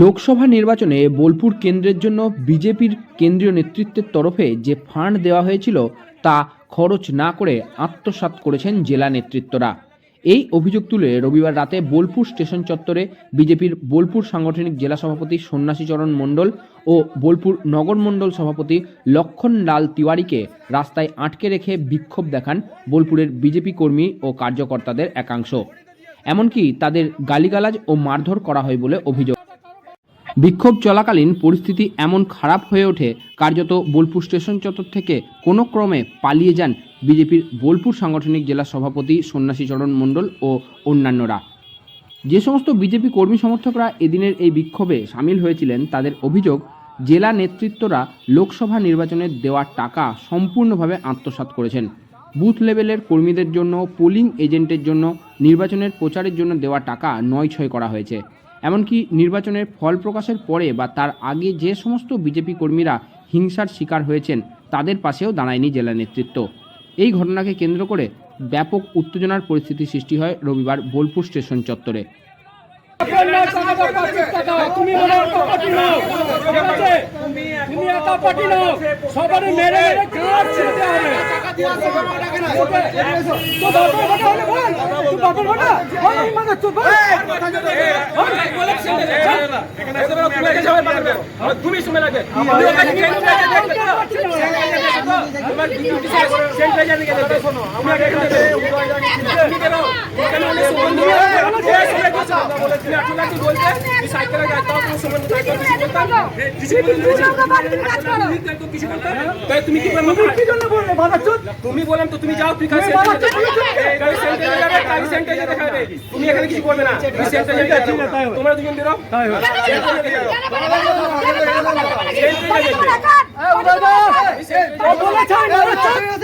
লোকসভা নির্বাচনে বোলপুর কেন্দ্রের জন্য বিজেপির কেন্দ্রীয় নেতৃত্বের তরফে যে ফান্ড দেওয়া হয়েছিল তা খরচ না করে আত্মসাৎ করেছেন জেলা নেতৃত্বরা। এই অভিযোগ তুলে রবিবার রাতে বোলপুর স্টেশন চত্বরে বিজেপির বোলপুর সাংগঠনিক জেলা সভাপতি সন্ন্যাসীচরণ মণ্ডল ও বোলপুর নগর মণ্ডল সভাপতি লক্ষণ লাল তিওয়ারিকে রাস্তায় আটকে রেখে বিক্ষোভ দেখান বোলপুরের বিজেপি কর্মী ও কার্যকর্তাদের একাংশ। এমনকি তাদের গালিগালাজ ও মারধর করা হয় বলে অভিযোগ। বিক্ষোভ চলাকালীন পরিস্থিতি এমন খারাপ হয়ে ওঠে, কার্যত বোলপুর স্টেশন চত্বর থেকে কোনো ক্রমে পালিয়ে যান বিজেপির বোলপুর সাংগঠনিক জেলা সভাপতি সন্ন্যাসীচরণ মণ্ডল ও অন্যান্যরা। যে সমস্ত বিজেপি কর্মী সমর্থকরা এদিনের এই বিক্ষোভে সামিল হয়েছিলেন, তাদের অভিযোগ, জেলা নেতৃত্বরা লোকসভা নির্বাচনে দেওয়া টাকা সম্পূর্ণভাবে আত্মসাৎ করেছেন। বুথ লেভেলের কর্মীদের জন্য, পোলিং এজেন্টের জন্য, নির্বাচনের প্রচারের জন্য দেওয়া টাকা নয় ছয় করা হয়েছে। এমনকি নির্বাচনের ফল প্রকাশের পরে বা তার আগে যে সমস্ত বিজেপি কর্মীরা হিংসার শিকার হয়েছেন, তাদের পাশেও দাঁড়ায়নি জেলা নেতৃত্ব। এই ঘটনাকে কেন্দ্র করে ব্যাপক উত্তেজনার পরিস্থিতি সৃষ্টি হয় রবিবার বোলপুর স্টেশন চত্বরে। সবারই মেরে মানে তুমি সময় লাগবে তুমি কি তুমি বললাম তো তুমি যাও খাবে তুমি এখানে কিছু করবে না তুমি তোমরা দুজন বেরো বলেছে